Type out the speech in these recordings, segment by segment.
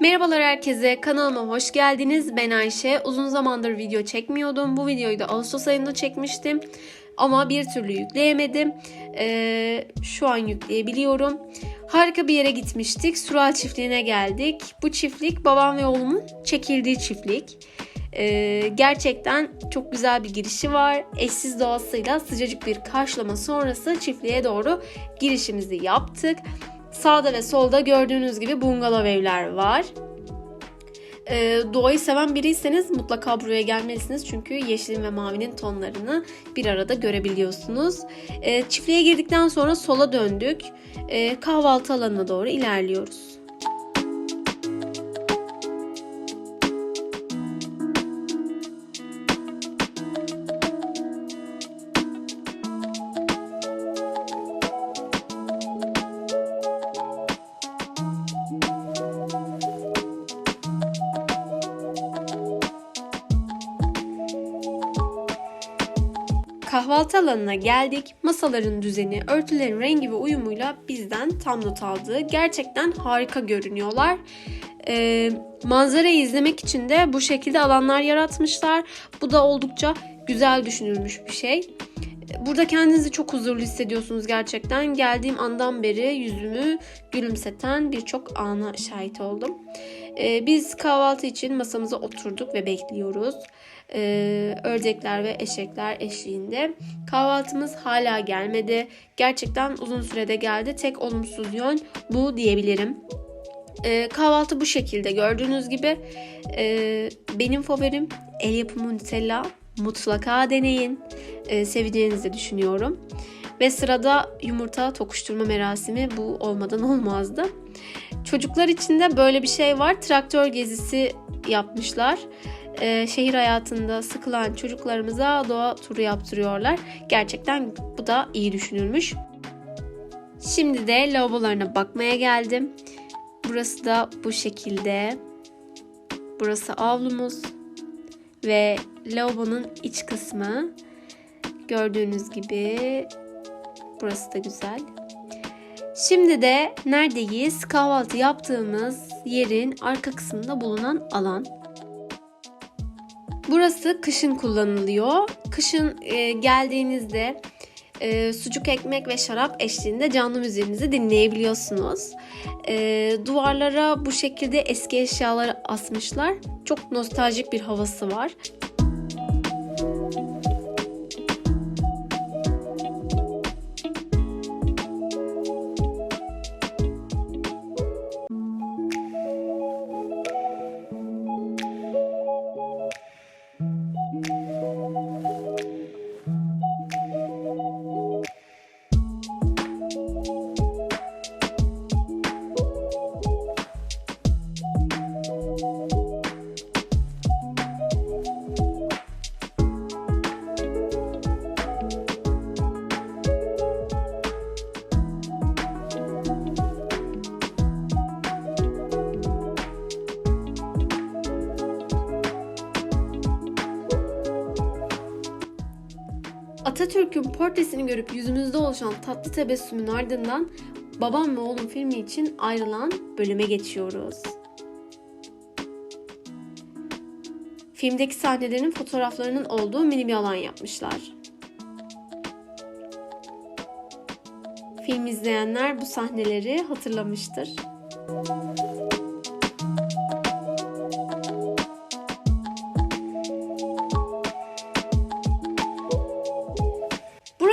Merhabalar herkese, kanalıma hoş geldiniz. Ben Ayşe. Uzun zamandır video çekmiyordum. Bu videoyu da Ağustos ayında çekmiştim. Ama bir türlü yükleyemedim. Ee, şu an yükleyebiliyorum. Harika bir yere gitmiştik. Sural çiftliğine geldik. Bu çiftlik babam ve oğlumun çekildiği çiftlik. Ee, gerçekten çok güzel bir girişi var. Eşsiz doğasıyla sıcacık bir karşılama sonrası çiftliğe doğru girişimizi yaptık. Sağda ve solda gördüğünüz gibi bungalov evler var. Ee, doğayı seven biriyseniz mutlaka buraya gelmelisiniz çünkü yeşilin ve mavinin tonlarını bir arada görebiliyorsunuz. Ee, çiftliğe girdikten sonra sola döndük. Ee, kahvaltı alanına doğru ilerliyoruz. Kahvaltı alanına geldik. Masaların düzeni, örtülerin rengi ve uyumuyla bizden tam not aldı. Gerçekten harika görünüyorlar. Ee, manzarayı izlemek için de bu şekilde alanlar yaratmışlar. Bu da oldukça güzel düşünülmüş bir şey. Burada kendinizi çok huzurlu hissediyorsunuz gerçekten. Geldiğim andan beri yüzümü gülümseten birçok ana şahit oldum. Ee, biz kahvaltı için masamıza oturduk ve bekliyoruz. Ee, ördekler ve eşekler eşliğinde. Kahvaltımız hala gelmedi. Gerçekten uzun sürede geldi. Tek olumsuz yön bu diyebilirim. Ee, kahvaltı bu şekilde gördüğünüz gibi. Ee, benim favorim el yapımı Nutella. Mutlaka deneyin. Ee, seveceğinizi düşünüyorum. Ve sırada yumurta tokuşturma merasimi bu olmadan olmazdı. Çocuklar için de böyle bir şey var. Traktör gezisi yapmışlar. Ee, şehir hayatında sıkılan çocuklarımıza doğa turu yaptırıyorlar. Gerçekten bu da iyi düşünülmüş. Şimdi de lavabolarına bakmaya geldim. Burası da bu şekilde. Burası avlumuz ve lavabonun iç kısmı. Gördüğünüz gibi burası da güzel. Şimdi de neredeyiz? Kahvaltı yaptığımız yerin arka kısmında bulunan alan. Burası kışın kullanılıyor. Kışın e, geldiğinizde e, sucuk ekmek ve şarap eşliğinde canlı müziğinizi dinleyebiliyorsunuz. E, duvarlara bu şekilde eski eşyaları asmışlar. Çok nostaljik bir havası var. Atatürk'ün portresini görüp yüzümüzde oluşan tatlı tebessümün ardından Babam ve Oğlum filmi için ayrılan bölüme geçiyoruz. Filmdeki sahnelerin fotoğraflarının olduğu mini bir alan yapmışlar. Film izleyenler bu sahneleri hatırlamıştır.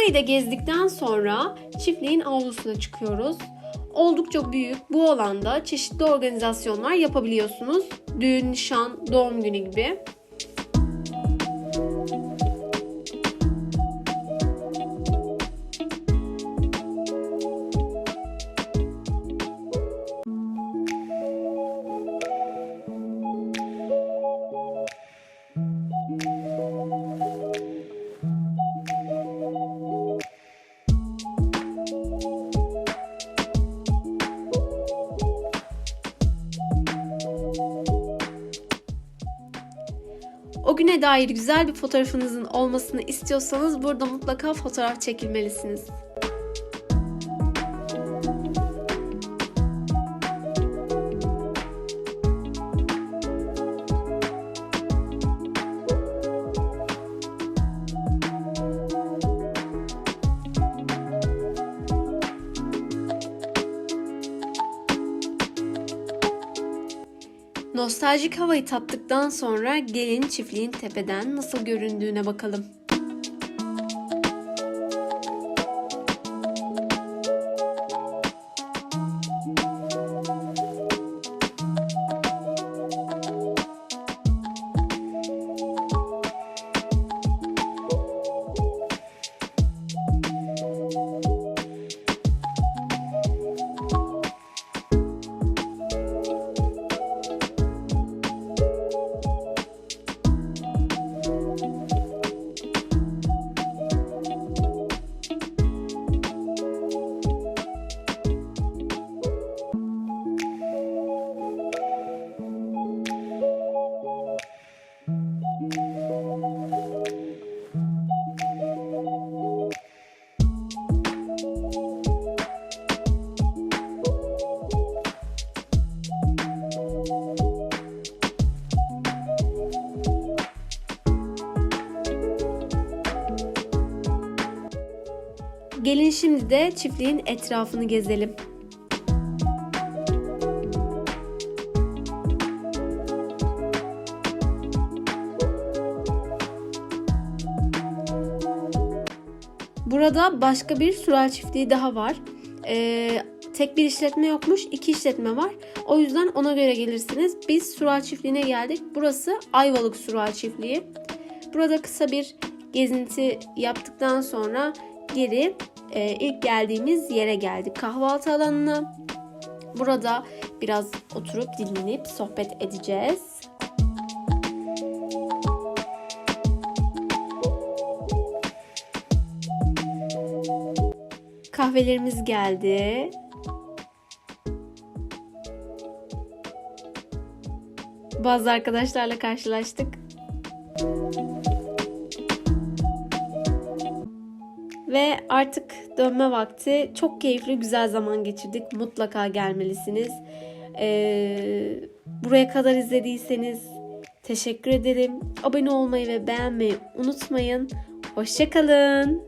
Burayı da gezdikten sonra çiftliğin avlusuna çıkıyoruz. Oldukça büyük bu alanda çeşitli organizasyonlar yapabiliyorsunuz. Düğün, nişan, doğum günü gibi. O güne dair güzel bir fotoğrafınızın olmasını istiyorsanız burada mutlaka fotoğraf çekilmelisiniz. Nostaljik havayı tattıktan sonra gelin çiftliğin tepeden nasıl göründüğüne bakalım. Gelin şimdi de çiftliğin etrafını gezelim. Burada başka bir süral çiftliği daha var. Ee, tek bir işletme yokmuş, iki işletme var. O yüzden ona göre gelirsiniz. Biz Sural Çiftliği'ne geldik. Burası Ayvalık Sural Çiftliği. Burada kısa bir gezinti yaptıktan sonra geri e, ilk geldiğimiz yere geldik. Kahvaltı alanına. Burada biraz oturup dinlenip sohbet edeceğiz. Kahvelerimiz geldi. Bazı arkadaşlarla karşılaştık. Ve artık dönme vakti. Çok keyifli, güzel zaman geçirdik. Mutlaka gelmelisiniz. Ee, buraya kadar izlediyseniz teşekkür ederim. Abone olmayı ve beğenmeyi unutmayın. Hoşçakalın.